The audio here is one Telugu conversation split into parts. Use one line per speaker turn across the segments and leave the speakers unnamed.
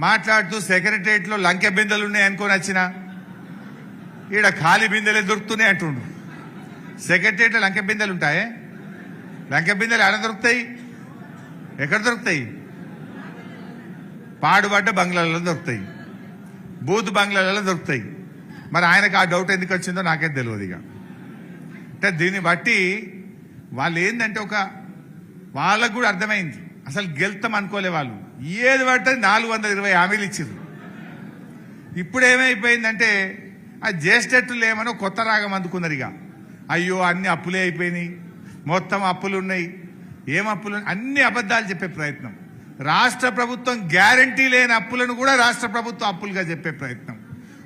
మాట్లాడుతూ సెక్రటరియట్లో లంకె బిందెలు ఉన్నాయి అనుకొని వచ్చిన. ఈడ ఖాళీ బిందెలే దొరుకుతున్నాయి అంటుండు. సెక్రటరియట్లో లంకె బిందెలు ఉంటాయే? లంకె బిందెలు ఎక్కడ దొరుకుతాయి? ఎక్కడ దొరుకుతాయి? పాడుబడ్డ బంగ్లాలలో దొరుకుతాయి. బూత్ బంగ్లాలలో దొరుకుతాయి. మరి ఆయనకు ఆ డౌట్ ఎందుకు వచ్చిందో నాకే తెలియదు ఇక. అంటే దీన్ని బట్టి వాళ్ళు ఏంటంటే ఒక వాళ్ళకు కూడా అర్థమైంది. అసలు గెలుతాం అనుకోలే వాళ్ళు. ఏది పడితే నాలుగు వందల ఇరవై హామీలు ఇచ్చారు ఇప్పుడు ఏమైపోయిందంటే ఆ జ్యేష్ఠత్తులు ఏమనో కొత్త రాగం అందుకున్నారు ఇక. అయ్యో అన్ని అప్పులే అయిపోయినాయి. మొత్తం అప్పులు ఉన్నాయి. ఏం అప్పులు అన్ని అబద్ధాలు చెప్పే ప్రయత్నం. రాష్ట్ర ప్రభుత్వం గ్యారంటీ లేని అప్పులను కూడా రాష్ట్ర ప్రభుత్వం అప్పులుగా చెప్పే ప్రయత్నం.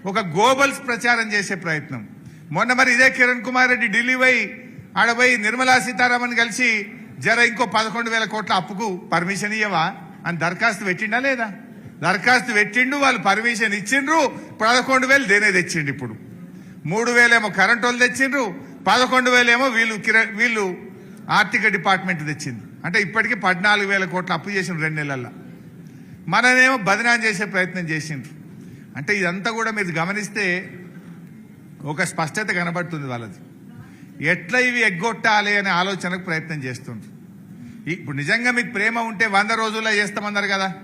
ఒక గోబల్స్ ప్రచారం చేసే ప్రయత్నం. మొన్న మరి ఇదే కిరణ్ కుమార్ రెడ్డి ఢిల్లీ పోయి ఆడపోయి నిర్మలా సీతారామన్ కలిసి జర ఇంకో పదకొండు వేల కోట్ల అప్పుకు పర్మిషన్ ఇయ్యవా? అని దరఖాస్తు పెట్టిండా లేదా? దరఖాస్తు పెట్టిండు వాళ్ళు పర్మిషన్ ఇచ్చిండ్రు పదకొండు వేలు దేనే తెచ్చిండు ఇప్పుడు? మూడు వేలేమో కరెంటు వాళ్ళు తెచ్చిండ్రు పదకొండు వేలేమో వీళ్ళు వీళ్ళు ఆర్థిక డిపార్ట్మెంట్ తెచ్చింది. అంటే ఇప్పటికీ పద్నాలుగు వేల కోట్ల అప్పు చేసిండ్రు రెండు నెలల్లో. మననేమో బదనాం చేసే ప్రయత్నం చేసిండ్రు. అంటే ఇదంతా కూడా మీరు గమనిస్తే ఒక స్పష్టత కనబడుతుంది వాళ్ళది. ఎట్లా ఇవి ఎగ్గొట్టాలి అనే ఆలోచనకు ప్రయత్నం చేస్తుండ్రు. ఇప్పుడు నిజంగా మీకు ప్రేమ ఉంటే వంద రోజుల్లో చేస్తామన్నారు కదా.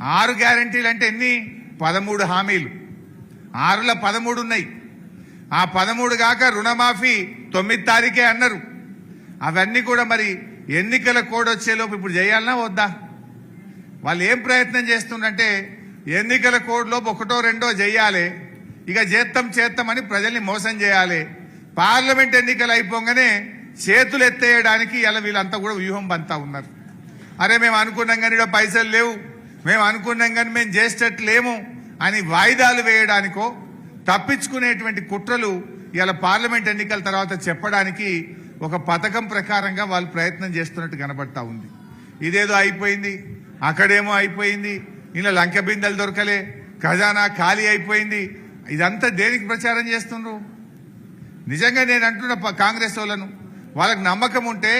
ఆరు గ్యారంటీలు అంటే ఎన్ని? పదమూడు హామీలు. ఆరులో పదమూడు ఉన్నాయి. ఆ పదమూడు కాక రుణమాఫీ తొమ్మిది తారీఖే అన్నారు. అవన్నీ కూడా మరి ఎన్నికల కోడ్ వచ్చేలోపు ఇప్పుడు చేయాలన్నా వద్దా? వాళ్ళు ఏం ప్రయత్నం చేస్తుండంటే ఎన్నికల కోడ్లోపు ఒకటో రెండో చేయాలి. ఇక చేత్తం చేత్తామని ప్రజల్ని మోసం చేయాలి. పార్లమెంట్ ఎన్నికలు అయిపోగానే చేతులు ఎత్తేయడానికి ఇలా వీళ్ళంతా కూడా వ్యూహం బంతా ఉన్నారు. అరే మేము అనుకున్నాం కానీ ఇక్కడ పైసలు లేవు. మేము అనుకున్నాం కానీ మేము చేసేటట్లేము అని వాయిదాలు వేయడానికో తప్పించుకునేటువంటి కుట్రలు ఇలా పార్లమెంట్ ఎన్నికల తర్వాత చెప్పడానికి ఒక పథకం ప్రకారంగా వాళ్ళు ప్రయత్నం చేస్తున్నట్టు కనబడతా ఉంది. ఇదేదో అయిపోయింది అక్కడేమో అయిపోయింది ఇలా లంక బిందెలు దొరకలే ఖజానా ఖాళీ అయిపోయింది. ఇదంతా దేనికి ప్రచారం చేస్తుండ్రు? నిజంగా నేను అంటున్న కాంగ్రెస్ వాళ్ళను వాళ్ళకి నమ్మకం ఉంటే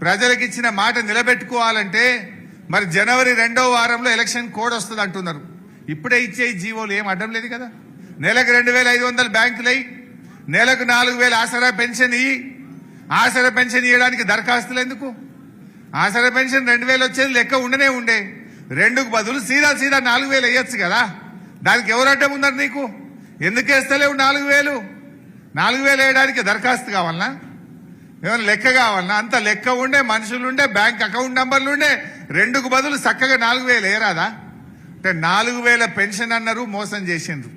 ప్రజలకు ఇచ్చిన మాట నిలబెట్టుకోవాలంటే మరి జనవరి రెండో వారంలో ఎలక్షన్ కోడ్ వస్తుంది అంటున్నారు. ఇప్పుడే ఇచ్చే ఈ జీవోలు ఏం అడ్డం లేదు కదా. నెలకు రెండు వేల ఐదు వందలు బ్యాంకులు అయ్యి నెలకు నాలుగు వేల ఆసరా పెన్షన్ ఇయ్యి ఆసరా పెన్షన్ ఇవ్వడానికి దరఖాస్తులు ఎందుకు? ఆసరా పెన్షన్ రెండు వేలు వచ్చేది లెక్క ఉండనే ఉండే. రెండుకు బదులు సీదా సీదా నాలుగు వేలు వేయొచ్చు కదా. దానికి ఎవరు అడ్డం ఉన్నారు నీకు? ఎందుకు వేస్తలేవు నాలుగు వేలు? నాలుగు వేలు వేయడానికి దరఖాస్తు కావాలనా? ఏమైనా లెక్క కావాలనా? అంత లెక్క ఉండే మనుషులు ఉండే బ్యాంక్ అకౌంట్ నెంబర్లు ఉండే రెండుకు బదులు చక్కగా నాలుగు వేలు వేయరాదా? అంటే నాలుగు వేల పెన్షన్ అన్నారు మోసం చేసిండ్రు.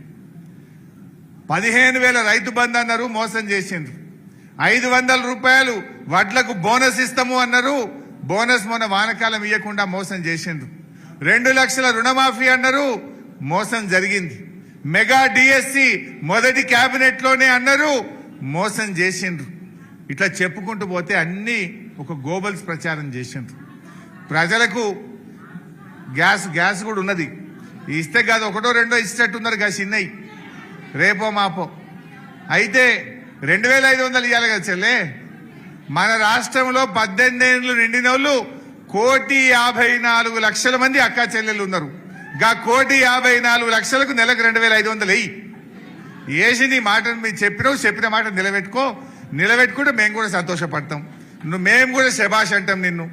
పదిహేను వేల రైతు బంధు అన్నారు మోసం చేసిండ్రు. ఐదు వందల రూపాయలు వడ్లకు బోనస్ ఇస్తాము అన్నారు బోనస్ మొన్న వానకాలం ఇవ్వకుండా మోసం చేసిండ్రు. రెండు లక్షల రుణమాఫీ అన్నారు మోసం జరిగింది. మెగా డిఎస్సి మొదటి కేబినెట్లోనే అన్నారు. మోసం చేసిండ్రు. ఇట్లా చెప్పుకుంటూ పోతే అన్ని ఒక గోబల్స్ ప్రచారం చేసిండ్రు. ప్రజలకు గ్యాస్ గ్యాస్ కూడా ఉన్నది. ఇస్తే కాదు ఒకటో రెండో ఇచ్చేట్టున్నారు కదా చిన్నయి రేపో మాపో. అయితే రెండు వేల ఐదు వందలు ఇవ్వాలి కదా చెల్లే. మన రాష్ట్రంలో పద్దెనిమిది ఏళ్ళు నిండిన వాళ్ళు కోటి యాభై నాలుగు లక్షల మంది అక్క చెల్లెలు ఉన్నారు. గా కోటి యాభై నాలుగు లక్షలకు నెలకు రెండు వేల ఐదు వందలు వెయ్యి వేసి నీ మాటను మీరు చెప్పినావు చెప్పిన మాట నిలబెట్టుకో. నిలబెట్టుకుంటే మేము కూడా సంతోషపడతాం. నువ్వు మేము కూడా శభాష్ అంటాం నిన్ను.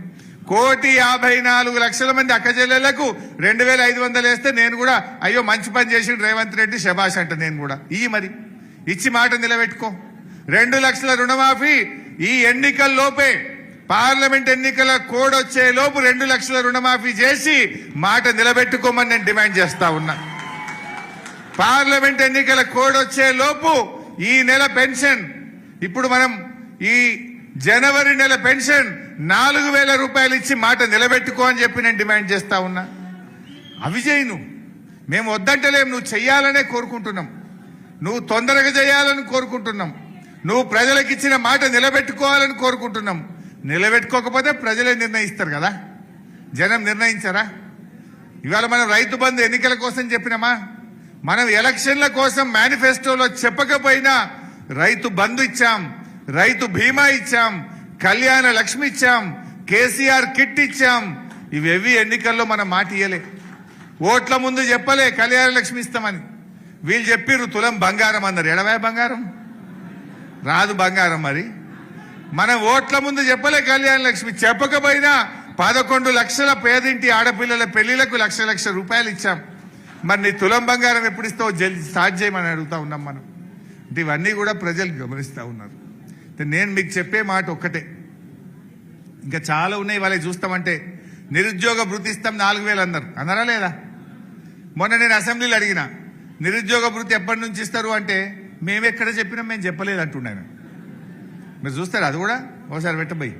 కోటి యాభై నాలుగు లక్షల మంది అక్క చెల్లెళ్ళకు రెండు వేల ఐదు వందలు వేస్తే నేను కూడా అయ్యో మంచి పని చేసి రేవంత్ రెడ్డి శభాష్ అంట నేను కూడా. ఈ మరి. ఇచ్చి మాట నిలబెట్టుకో. రెండు లక్షల రుణమాఫీ ఈ ఎన్నికల్లోపే పార్లమెంట్ ఎన్నికల కోడ్ వచ్చే లోపు రెండు లక్షల రుణమాఫీ చేసి మాట నిలబెట్టుకోమని నేను డిమాండ్ చేస్తా ఉన్నా. పార్లమెంట్ ఎన్నికల కోడ్ వచ్చే లోపు ఈ నెల పెన్షన్ ఇప్పుడు మనం ఈ జనవరి నెల పెన్షన్ నాలుగు వేల రూపాయలు ఇచ్చి మాట నిలబెట్టుకో అని చెప్పి నేను డిమాండ్ చేస్తా ఉన్నా. అవి చేయి నువ్వు. మేము వద్దంటలేం నువ్వు చెయ్యాలనే కోరుకుంటున్నాం. నువ్వు తొందరగా చేయాలని కోరుకుంటున్నాం. నువ్వు ప్రజలకు ఇచ్చిన మాట నిలబెట్టుకోవాలని కోరుకుంటున్నాం. నిలబెట్టుకోకపోతే ప్రజలే నిర్ణయిస్తారు కదా? జనం నిర్ణయించరా? ఇవాళ మనం రైతు బంధు ఎన్నికల కోసం చెప్పినామా? మనం ఎలక్షన్ల కోసం మేనిఫెస్టోలో చెప్పకపోయినా రైతు బంధు ఇచ్చాం రైతు బీమా ఇచ్చాం కళ్యాణ లక్ష్మి ఇచ్చాం కేసీఆర్ కిట్ ఇచ్చాం. ఇవేవి ఎన్నికల్లో మనం మాట ఇయ్యలే. ఓట్ల ముందు చెప్పలే కళ్యాణ లక్ష్మి ఇస్తామని. వీళ్ళు చెప్పిర్రు తులం బంగారం అన్నారు. ఎడవే బంగారం? రాదు బంగారం మరి. మనం ఓట్ల ముందు చెప్పలే కళ్యాణ లక్ష్మి. చెప్పకపోయినా పదకొండు లక్షల పేదింటి ఆడపిల్లల పెళ్ళిలకు లక్ష లక్ష రూపాయలు ఇచ్చాం. మరి నీ తులం బంగారం ఎప్పుడు ఇస్తావు? జల్ది స్టార్ట్ చేయమని అడుగుతా ఉన్నాం మనం. అంటే ఇవన్నీ కూడా ప్రజలు గమనిస్తూ ఉన్నారు. నేను మీకు చెప్పే మాట ఒక్కటే. ఇంకా చాలా ఉన్నాయి వాళ్ళకి చూస్తామంటే. నిరుద్యోగ భృతి ఇస్తాం నాలుగు వేలు అన్నారు అన్నారా లేదా? మొన్న నేను అసెంబ్లీలో అడిగిన. నిరుద్యోగ భృతి ఎప్పటి నుంచి ఇస్తారు అంటే మేము ఎక్కడ చెప్పినా మేము చెప్పలేదు అంటున్నాను మీరు చూస్తారు? అది కూడా ఒకసారి పెట్టబోయి.